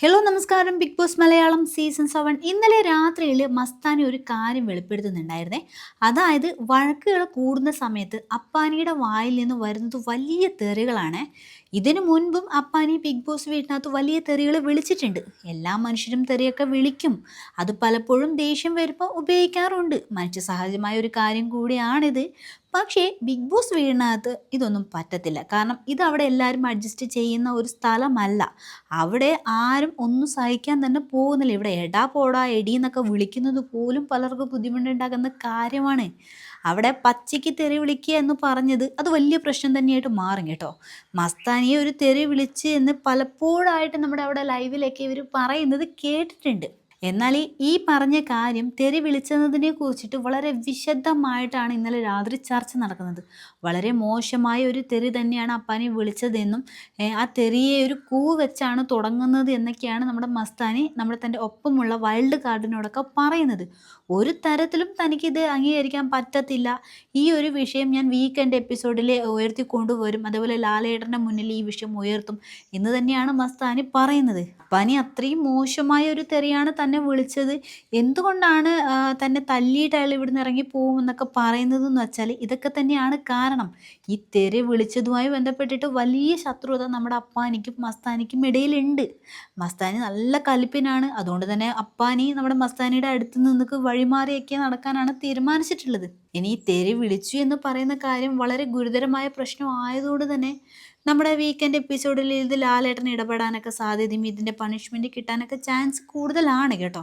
Hello നമസ്കാരം. Big boss Malayalam season seven ഇന്നലെ രാത്രിയിൽ മസ്താനി ഒരു കാര്യം വെളിപ്പെടുത്തുന്നുണ്ടായിരുന്നേ. അതായത് വഴക്കുകൾ കൂടുന്ന സമയത്ത് അപ്പാനിയുടെ വായിൽ നിന്ന് വരുന്നത് വലിയ തെറികളാണ്. ഇതിനു മുൻപും അപ്പാനി ബിഗ് ബോസ് വീട്ടിനകത്ത് വലിയ തെറികൾ വിളിച്ചിട്ടുണ്ട്. എല്ലാ മനുഷ്യരും തെറിയൊക്കെ വിളിക്കും. അത് പലപ്പോഴും ദേഷ്യം വരുമ്പോൾ ഉപയോഗിക്കാറുണ്ട്. മനുഷ്യ സഹജമായ ഒരു കാര്യം കൂടിയാണിത്. പക്ഷേ ബിഗ് ബോസ് വീടിനകത്ത് ഇതൊന്നും പറ്റത്തില്ല. കാരണം ഇത് അവിടെ എല്ലാവരും അഡ്ജസ്റ്റ് ചെയ്യുന്ന ഒരു സ്ഥലമല്ല. അവിടെ ആരും ഒന്നും സഹിക്കാൻ തന്നെ പോകുന്നില്ല. ഇവിടെ എടാ പോടാ എടി എന്നൊക്കെ വിളിക്കുന്നത് പോലും പലർക്കും ബുദ്ധിമുട്ടുണ്ടാകുന്ന കാര്യമാണ്. അവിടെ പച്ചയ്ക്ക് തെറി വിളിക്കുക എന്ന് പറഞ്ഞത് അത് വലിയ പ്രശ്നം തന്നെയായിട്ട് മാറും കേട്ടോ. മസ്താനിയെ ഒരു തെറി വിളിച്ച് എന്ന് പലപ്പോഴായിട്ട് നമ്മുടെ അവിടെ ലൈവിലൊക്കെ ഇവർ പറയുന്നത് കേട്ടിട്ടുണ്ട്. എന്നാൽ ഈ പറഞ്ഞ കാര്യം തെറി വിളിച്ചതിനെ കുറിച്ചിട്ട് വളരെ വിശദമായിട്ടാണ് ഇന്നലെ രാത്രി ചർച്ച നടക്കുന്നത്. വളരെ മോശമായ ഒരു തെറി തന്നെയാണ് അപ്പാനി വിളിച്ചതെന്നും ആ തെറിയെ ഒരു കൂ വെച്ചാണ് തുടങ്ങുന്നത് എന്നൊക്കെയാണ് നമ്മുടെ മസ്താനി നമ്മുടെ തന്റെ ഒപ്പമുള്ള വൈൽഡ് കാർഡിനോടൊക്കെ പറയുന്നത്. ഒരു തരത്തിലും തനിക്കിത് അംഗീകരിക്കാൻ പറ്റത്തില്ല. ഈ ഒരു വിഷയം ഞാൻ വീക്കെൻഡ് എപ്പിസോഡിൽ ഉയർത്തി കൊണ്ടുവരും അതുപോലെ ലാലേട്ടന്റെ മുന്നിൽ ഈ വിഷയം ഉയർത്തും എന്ന് തന്നെയാണ് മസ്താനി പറയുന്നത്. അപ്പാനി അത്രയും മോശമായ ഒരു തെറിയാണ് തന്നെ തന്നെ വിളിച്ചത് എന്തുകൊണ്ടാണ് തന്നെ തല്ലിയിട്ട് അയാൾ ഇവിടുന്ന് ഇറങ്ങി പോകുമെന്നൊക്കെ പറയുന്നതെന്ന് വെച്ചാൽ ഇതൊക്കെ തന്നെയാണ് കാരണം. ഈ തെറി വിളിച്ചതുമായി ബന്ധപ്പെട്ടിട്ട് വലിയ ശത്രുത നമ്മുടെ അപ്പാനിക്കും മസ്താനിക്കും ഇടയിലുണ്ട്. മസ്താനി നല്ല കലിപ്പിനാണ്. അതുകൊണ്ട് തന്നെ അപ്പാനി നമ്മുടെ മസ്താനിയുടെ അടുത്ത് നിന്നൊക്കെ വഴിമാറിയൊക്കെ നടക്കാനാണ് തീരുമാനിച്ചിട്ടുള്ളത്. ഇനി ഈ തെറി വിളിച്ചു എന്ന് പറയുന്ന കാര്യം വളരെ ഗുരുതരമായ പ്രശ്നം ആയതുകൊണ്ട് തന്നെ നമ്മുടെ വീക്കെൻഡ് എപ്പിസോഡിൽ ഇത് ലാലേട്ടൻ ഇടപെടാനൊക്കെ സാധ്യതയും ഇതിന്റെ പണിഷ്മെന്റ് കിട്ടാനൊക്കെ ചാൻസ് കൂടുതലാണ് കേട്ടോ.